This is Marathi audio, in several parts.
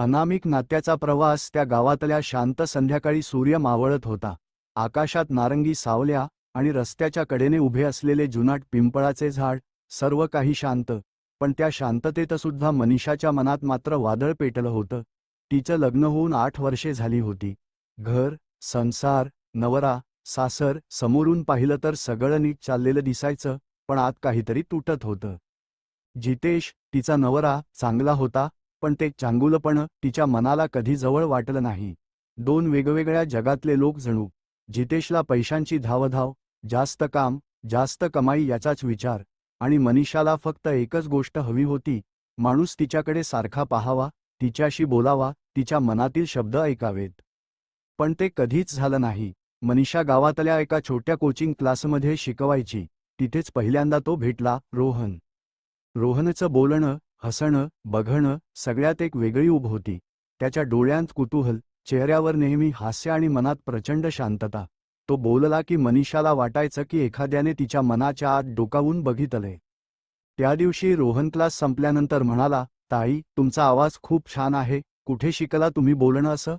अनामिक नात्याचा प्रवास त्या गावातल्या शांत संध्याकाळी सूर्य मावळत होता. आकाशात नारंगी सावल्या आणि रस्त्याच्या कडेने उभे असलेले जुनाट पिंपळाचे झाड सर्व काही शांत. पण त्या शांततेतसुद्धा मनीषाच्या मनात मात्र वादळ पेटलं होतं. तिचं लग्न होऊन आठ वर्षे झाली होती. घर संसार नवरा सासर समोरून पाहिलं तर सगळं नीट चाललेलं दिसायचं पण आत काहीतरी तुटत होतं. जितेश तिचा नवरा चांगला होता पण ते चांगुलपण तिच्या मनाला कधी जवळ वाटलं नाही. दोन वेगवेगळ्या जगातले लोक जणू जितेशला पैशांची धावधाव जास्त काम जास्त कमाई याचाच विचार आणि मनीषाला फक्त एकच गोष्ट हवी होती माणूस तिच्याकडे सारखा पाहावा तिच्याशी बोलावा तिच्या मनातील शब्द ऐकावेत. पण ते कधीच झालं नाही. मनीषा गावातल्या एका छोट्या कोचिंग क्लासमध्ये शिकवायची तिथेच पहिल्यांदा तो भेटला रोहन. रोहनचं बोलणं हसणं बघणं सगळ्यात एक वेगळी उभ होती. त्याच्या डोळ्यांत कुतूहल चेहऱ्यावर नेहमी हास्य आणि मनात प्रचंड शांतता. तो बोलला की मनीषाला वाटायचं की एखाद्याने तिच्या मनाच्या आत डोकावून बघितलंय. त्या दिवशी रोहन क्लास संपल्यानंतर म्हणाला ताई तुमचा आवाज खूप छान आहे. कुठे शिकला तुम्ही बोलणं असं?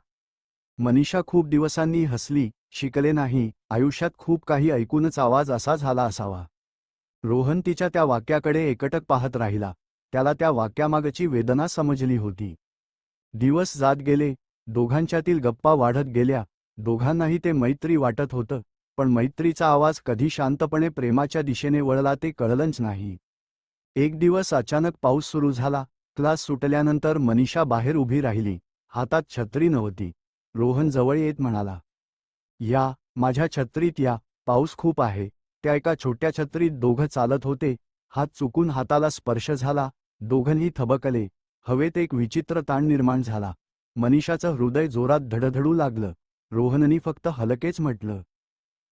मनीषा खूप दिवसांनी हसली शिकले नाही. आयुष्यात खूप काही ऐकूनच आवाज असा झाला असावा. रोहन तिच्या त्या वाक्याकडे एकटक पाहत राहिला. त्याला त्या वाक्यामागची वेदना समजली होती. दिवस जात गेले दोघांच्यातील गप्पा वाढत गेल्या दोघांनाही ते मैत्री वाटत होतं पण मैत्रीचा आवाज कधी शांतपणे प्रेमाच्या दिशेने वळला ते कळलंच नाही. एक दिवस अचानक पाऊस सुरू झाला क्लास सुटल्यानंतर मनीषा बाहेर उभी राहिली हातात छत्री नव्हती. रोहन जवळ येत म्हणाला या माझ्या छत्रीत या पाऊस खूप आहे त्या एका छोट्या छत्रीत दोघं चालत होते हात चुकून हाताला स्पर्श झाला दोघंही थबकले. हवेत एक विचित्र ताण निर्माण झाला. मनीषाचं हृदय जोरात धडधडू लागलं. रोहननी फक्त हलकेच म्हटलं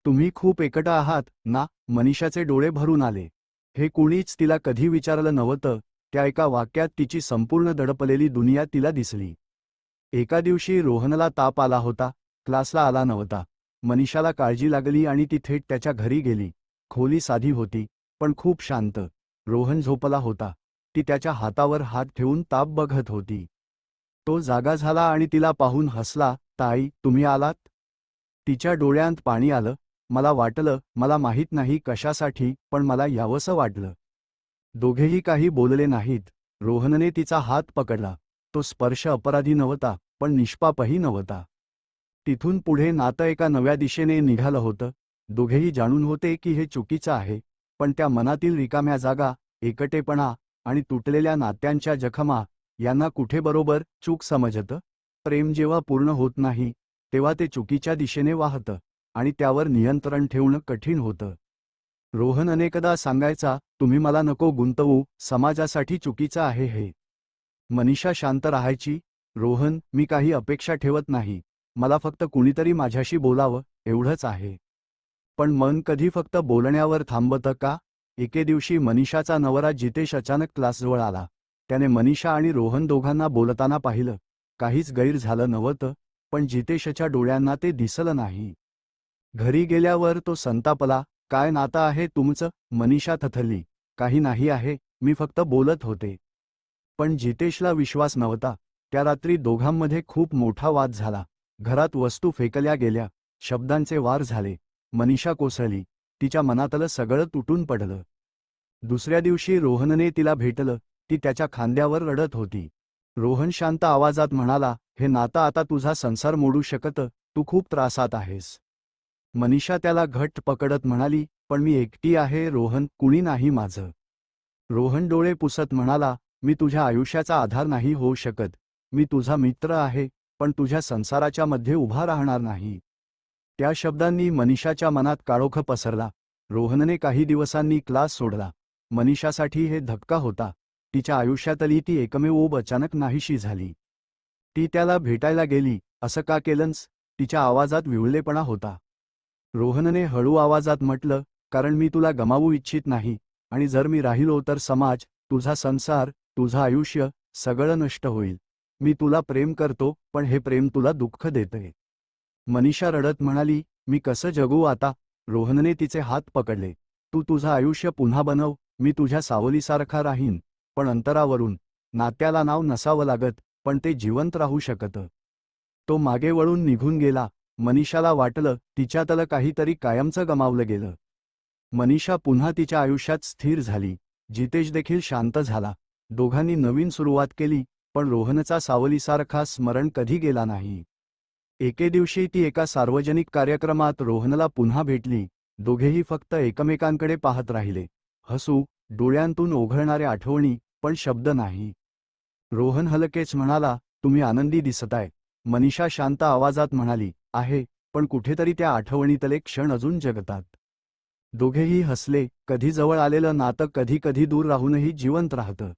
तुम्ही खूप एकटं आहात ना? मनीषाचे डोळे भरून आले. हे कुणीच तिला कधी विचारलं नव्हतं. त्या एका वाक्यात तिची संपूर्ण दडपलेली दुनिया तिला दिसली. एका दिवशी रोहनला ताप आला होता. क्लासला आला नव्हता. मनीषाला काळजी लागली आणि ती थेट त्याच्या घरी गेली. खोली साधी होती पण खूप शांत. रोहन झोपला होता. ती त्याच्या हातावर हात ठेवून ताप बघत होती. तो जागा झाला आणि तिला पाहून हसला ताई तुम्ही आलात? तिच्या डोळ्यांत पाणी आलं. मला वाटलं मला माहीत नाही कशासाठी पण मला यावंसं वाटलं. दोघेही काही बोलले नाहीत. रोहनने तिचा हात पकडला. तो स्पर्श अपराधी नव्हता पण निष्पापही नव्हता. तिथून पुढे नातं एका नव्या दिशेने निघालं होतं. दोघेही जाणून होते की हे चुकीचं आहे पण त्या मनातील रिकाम्या जागा एकटेपणा आणि तुटलेल्या नात्यांच्या जखमा यांना कुठे बरोबर चूक समजतं? प्रेम जेव्हा पूर्ण होत नाही तेव्हा ते चुकीच्या दिशेने वाहतं आणि त्यावर नियंत्रण ठेवणं कठीण होतं. रोहन अनेकदा सांगायचा तुम्ही मला नको गुंतवू समाजासाठी चुकीचं आहे हे. मनीषा शांत राहायची रोहन मी काही अपेक्षा ठेवत नाही मला फक्त कुणीतरी माझ्याशी बोलावं एवढंच आहे. पण मन कधी फक्त बोलण्यावर थांबतं का? एके दिवशी मनीषाचा नवरा जितेश अचानक क्लासजवळ आला. त्याने मनीषा आणि रोहन दोघांना बोलताना पाहिलं. काहीच गैर झालं नव्हतं पण जितेशच्या डोळ्यांना ते दिसलं नाही. घरी गेल्यावर तो संतापला काय नातं आहे तुमचं? मनीषा थथली काही नाही आहे मी फक्त बोलत होते. पण जितेशला विश्वास नव्हता. त्या रात्री दोघांमध्ये खूप मोठा वाद झाला. घरात वस्तू फेकल्या गेल्या. शब्दांचे वार झाले. मनीषा कोसळली. तिच्या मनातलं सगळं तुटून पडलं. दुसऱ्या दिवशी रोहनने तिला भेटलं ती त्याच्या खांद्यावर रडत होती. रोहन शांत आवाजात म्हणाला हे नातं आता तुझा संसार मोडू शकत तू खूप त्रासात आहेस. मनीषा त्याला घट्ट पकडत म्हणाली पण मी एकटी आहे रोहन कुणी नाही माझं. रोहन डोळे पुसत म्हणाला मी तुझ्या आयुष्याचा आधार नाही होऊ शकत. मी तुझा मित्र आहे पण तुझ्या संसाराच्या मध्ये उभा राहणार नाही. त्या शब्दांनी मनीषाच्या मनात काळोख पसरला. रोहनने काही दिवसांनी क्लास सोडला. मनीषासाठी हे धक्का होता. तिच्या आयुष्यातली ती एकमेव ओब अचानक नाहीशी झाली. ती त्याला भेटायला गेली. असं का केलंस? तिच्या आवाजात विवळलेपणा होता. रोहनने हळू आवाजात म्हटलं कारण मी तुला गमावू इच्छित नाही. आणि जर मी राहिलो तर समाज तुझा संसार तुझं आयुष्य सगळं नष्ट होईल. मी तुला प्रेम करतो पण हे प्रेम तुला दुःख देतंय. मनीषा रडत म्हणाली मी कसं जगू आता? रोहनने तिचे हात पकडले. तू तुझं आयुष्य पुन्हा बनव मी तुझ्या सावलीसारखा राहीन पण अंतरावरून. नात्याला नाव नसावं लागत पण ते जिवंत राहू शकतं. तो मागे वळून निघून गेला. मनीषाला वाटलं तिच्यातलं काहीतरी कायमचं गमावलं गेलं. मनीषा पुन्हा तिच्या आयुष्यात स्थिर झाली. जितेश देखील शांत झाला. दोघांनी नवीन सुरुवात केली पण रोहनचा सावलीसारखा स्मरण कधी गेला नाही. एके दिवशी ती एका सार्वजनिक कार्यक्रमात रोहनला पुन्हा भेटली. दोघेही फक्त एकमेकांकडे पाहत राहिले. हसू डोळ्यांतून ओघळणाऱ्या आठवणी पण शब्द नाही. रोहन हलकेच म्हणाला तुम्ही आनंदी दिसताय. मनीषा शांत आवाजात म्हणाली आहे पण कुठेतरी त्या आठवणीतले क्षण अजून जगतात. दोघेही हसले कधी जवळ आलेलं नातं कधी कधी दूर राहूनही जिवंत राहतं.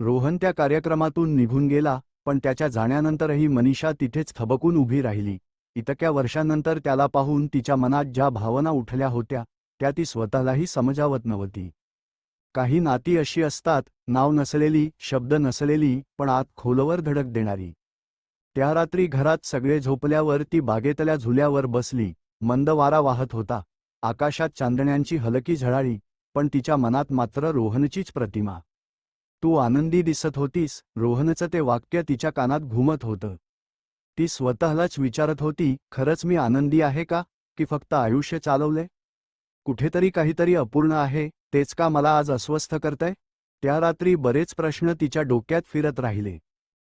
रोहन त्या कार्यक्रमातून निघून गेला पण त्याच्या जाण्यानंतरही मनीषा तिथेच थबकून उभी राहिली. इतक्या वर्षानंतर त्याला पाहून तिच्या मनात ज्या भावना उठल्या होत्या त्या ती स्वतःलाही समजावत नव्हती. काही नाती अशी असतात नाव नसलेली शब्द नसलेली पण आत खोलवर धडक देणारी. त्या रात्री घरात सगळे झोपल्यावर ती बागेतल्या झुल्यावर बसली मंद वारा वाहत होता. आकाशात चांदण्यांची हलकी झळाळी पण तिच्या मनात मात्र रोहनचीच प्रतिमा. तू आनंदी दिसत होतीस रोहनचं ते वाक्य तिच्या कानात घुमत होतं. ती स्वतःलाच विचारत होती खरंच मी आनंदी आहे का की फक्त आयुष्य चालवले कुठेतरी काहीतरी अपूर्ण आहे तेच का मला आज अस्वस्थ करतंय? त्या रात्री बरेच प्रश्न तिच्या डोक्यात फिरत राहिले.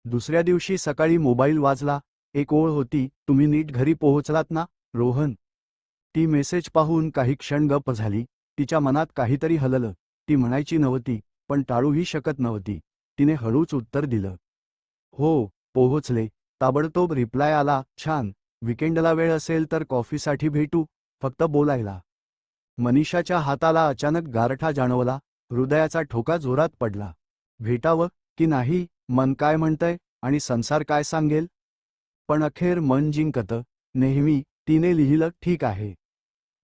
दुसऱ्या दिवशी सकाळी मोबाईल वाजला एक ओळ होती तुम्ही नीट घरी पोहोचलात ना रोहन? ती मेसेज पाहून काही क्षण गप झाली तिच्या मनात काहीतरी हललं ती म्हणायची नव्हती पण टाळूही शकत नव्हती. तिने हळूच उत्तर दिलं. हो पोहोचले. ताबडतोब रिप्लाय आला. छान. विकेंडला वेळ असेल तर कॉफीसाठी भेटू. फक्त बोलायला. मनीषाच्या हाताला अचानक गारठा जाणवला. हृदयाचा ठोका जोरात पडला. भेटावं की नाही? मन काय म्हणतंय? आणि संसार काय सांगेल? पण अखेर मन जिंकतं. नेहमी तिने लिहिलं ठीक आहे.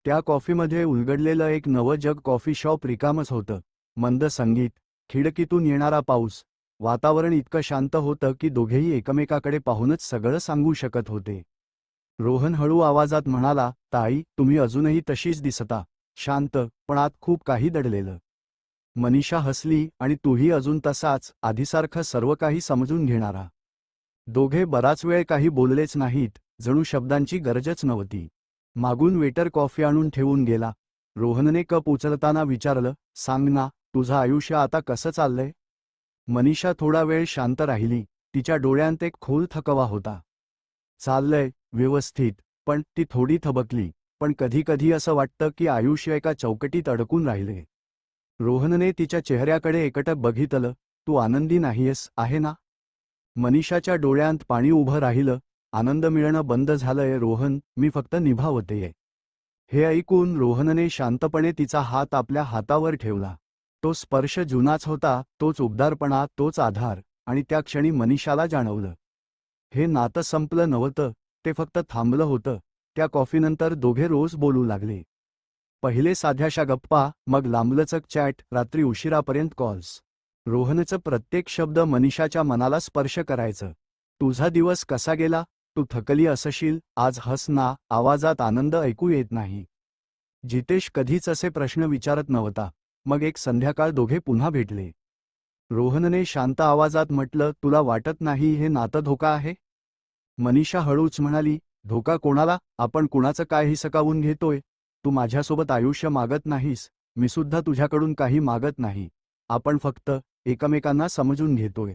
त्या कॉफीमध्ये उलगडलेलं एक नवं जग कॉफी शॉप रिकामच होतं. मंद संगीत खिडकीतून येणारा पाऊस वातावरण इतकं शांत होतं की दोघेही एकमेकाकडे पाहूनच सगळं सांगू शकत होते. रोहन हळू आवाजात म्हणाला ताई तुम्ही अजूनही तशीच दिसता. शांत पण आत खूप काही दडलेलं. मनीषा हसली आणि तूही अजून तसाच आधीसारखं सर्व काही समजून घेणारा. दोघे बराच वेळ काही बोललेच नाहीत जणू शब्दांची गरजच नव्हती. मागून वेटर कॉफी आणून ठेवून गेला. रोहनने कप उचलताना विचारलं सांग ना तुझं आयुष्य आता कसं चाललंय? मनीषा थोडा वेळ शांत राहिली. तिच्या डोळ्यांत एक खोल थकवा होता. चाललंय व्यवस्थित पण ती थोडी थबकली. पण कधी कधी असं वाटतं की आयुष्य एका चौकटीत अडकून राहिले. रोहनने तिच्या चेहऱ्याकडे एकटक बघितलं. तू आनंदी नाहीयस आहे ना? मनीषाच्या डोळ्यांत पाणी उभं राहिलं. आनंद मिळणं बंद झालंय रोहन. मी फक्त निभावतेय. हे ऐकून रोहनने शांतपणे तिचा हात आपल्या हातावर ठेवला. तो स्पर्श जुनाच होता तोच उबदारपणा तोच आधार आणि त्या क्षणी मनीषाला जाणवलं. हे नातं संपलं नव्हतं ते फक्त थांबलं होतं त्या कॉफीनंतर दोघे रोज बोलू लागले. पहिले साध्याशा गप्पा मग लांबलचक चॅट रात्री उशिरापर्यंत कॉल्स. रोहनचं प्रत्येक शब्द मनीषाच्या मनाला स्पर्श करायचं. तुझा दिवस कसा गेला? तू थकली असशील आज हसना आवाजात आनंद ऐकू येत नाही. जितेश कधीच असे प्रश्न विचारत नव्हता. मग एक संध्याकाळ दोघे पुन्हा भेटले. रोहनने शांत आवाजात म्हटलं तुला वाटत नाही हे नातं धोका आहे? मनीषा हळूच म्हणाली धोका कोणाला? आपण कुणाचं काही सकावून घेतोय? तू माझ्यासोबत आयुष्य मागत नाहीस. मी सुद्धा तुझ्याकडून काही मागत नाही. आपण फक्त एकमेकांना समजून घेतोय.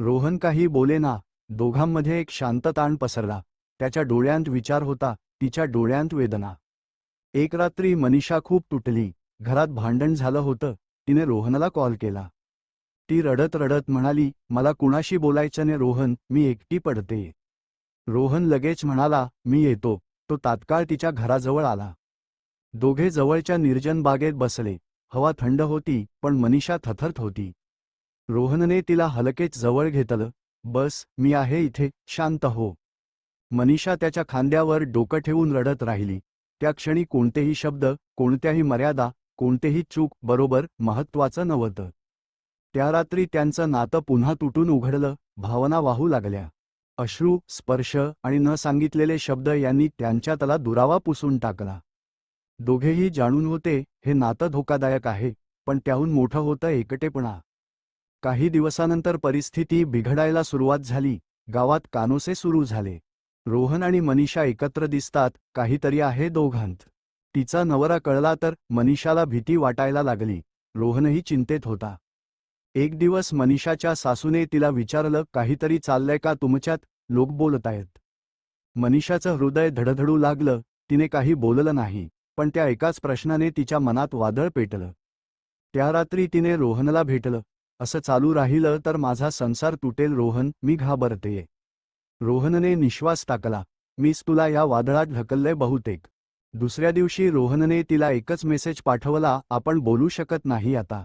रोहन काही बोले ना दोघांमध्ये एक शांत ताण पसरला. त्याच्या डोळ्यांत विचार होता तिच्या डोळ्यांत वेदना. एक रात्री मनीषा खूप तुटली. घरात भांडण झालं होतं. तिने रोहनला कॉल केला. ती रडत रडत म्हणाली मला कुणाशी बोलायचं ने रोहन? मी एकटी पडते. रोहन लगेच म्हणाला मी येतो. तो तात्काळ तिच्या घराजवळ आला. दोघे जवळच्या निर्जन बागेत बसले. हवा थंड होती पण मनीषा थथरत होती. रोहनने तिला हलकेच जवळ घेतलं. बस मी आहे इथे. शांत हो. मनीषा त्याच्या खांद्यावर डोकं ठेवून रडत राहिली. त्या क्षणी कोणतेही शब्द कोणत्याही मर्यादा कोणतेही चूक बरोबर महत्वाचं नव्हतं. त्या रात्री त्यांचं नातं पुन्हा तुटून उघडलं भावना वाहू लागल्या. अश्रू स्पर्श आणि न सांगितलेले शब्द यांनी त्यांच्यातला दुरावा पुसून टाकला. दोघेही जाणून होते हे नातं धोकादायक आहे पण त्याहून मोठं होतं एकटेपणा. काही दिवसानंतर परिस्थिती बिघडायला सुरुवात झाली गावात कानोसे सुरू झाले. रोहन आणि मनीषा एकत्र दिसतात काहीतरी आहे दोघांत. तिचा नवरा कळला तर मनीषाला भीती वाटायला लागली. रोहनही चिंतेत होता. एक दिवस मनीषाच्या सासूने तिला विचारलं काहीतरी चाललंय का तुमच्यात? लोक बोलतायत मनीषाचं हृदय धडधडू लागलं तिने काही बोललं नाही पण त्या एकाच प्रश्नाने तिच्या मनात वादळ पेटलं. त्या रात्री तिने रोहनला भेटलं असं चालू राहिलं तर माझा संसार तुटेल रोहन मी घाबरतेय. रोहनने निश्वास टाकला मीच तुला या वादळात ढकललंय बहुतेक. दुसऱ्या दिवशी रोहनने तिला एकच मेसेज पाठवला आपण बोलू शकत नाही आता.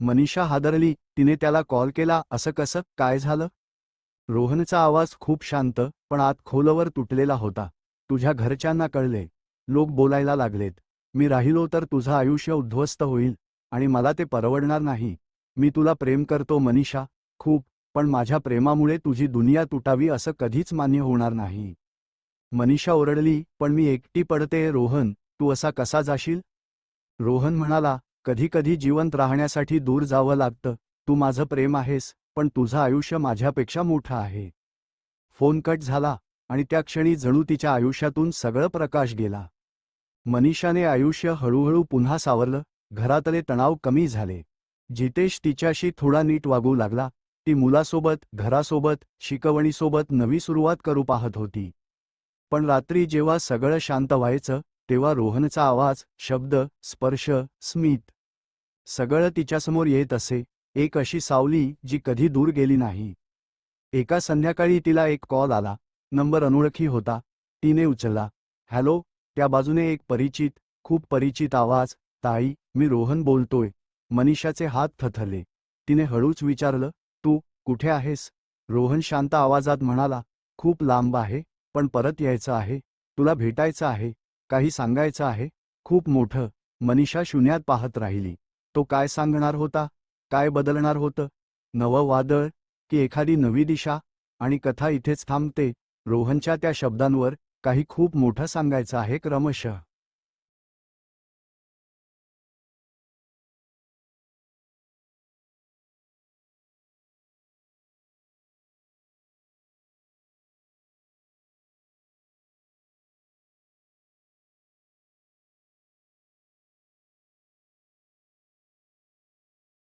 मनीषा हादरली तिने त्याला कॉल केला असं कसं? काय झालं? रोहनचा आवाज खूप शांत पण आत खोलवर तुटलेला होता. तुझ्या घरच्यांना कळले. लोक बोलायला लागलेत. मी राहिलो तर तुझं आयुष्य उद्ध्वस्त होईल आणि मला ते परवडणार नाही. मी तुला प्रेम करतो मनीषा. खूप. पण माझ्या प्रेमामुळे तुझी दुनिया तुटावी असं कधीच मान्य होणार नाही. मनीषा ओरडली पण मी एकटी पडते रोहन तू असा कसा जाशील? रोहन म्हणाला कधी कधी जिवंत राहण्यासाठी दूर जावं लागतं. तू माझं प्रेम आहेस पण तुझं आयुष्य माझ्यापेक्षा मोठं आहे. फोन कट झाला आणि त्या क्षणी जणू तिच्या आयुष्यातून सगळं प्रकाश गेला. मनीषाने आयुष्य हळूहळू पुन्हा सावरलं घरातले तणाव कमी झाले. जितेश तिच्याशी थोडा नीट वागू लागला. ती मुलासोबत घरासोबत शिकवणीसोबत नवी सुरुवात करू पाहत होती. पण रात्री जेव्हा सगळं शांत व्हायचं तेव्हा रोहनचा आवाज शब्द स्पर्श स्मित सगळं तिच्यासमोर येत असे. एक अशी सावली जी कधी दूर गेली नाही. एका संध्याकाळी तिला एक कॉल आला. नंबर अनोळखी होता. तिने उचलला. हॅलो त्या बाजूने एक परिचित खूप परिचित आवाज. ताई मी रोहन बोलतोय. मनीषाचे हात थथरले तिने हळूच विचारलं तू कुठे आहेस? रोहन शांत आवाजात म्हणाला खूप लांब आहे. पण परत यायचं आहे तुला भेटायचं आहे काही सांगायचं आहे खूप मोठं मनीषा शून्यात पाहत राहिली. तो काय सांगणार होता? काय बदलणार होतं? नवं वादळ की एखादी नवी दिशा? आणि कथा इथेच थांबते रोहनच्या त्या शब्दांवर काही खूप मोठं सांगायचं आहे क्रमशः.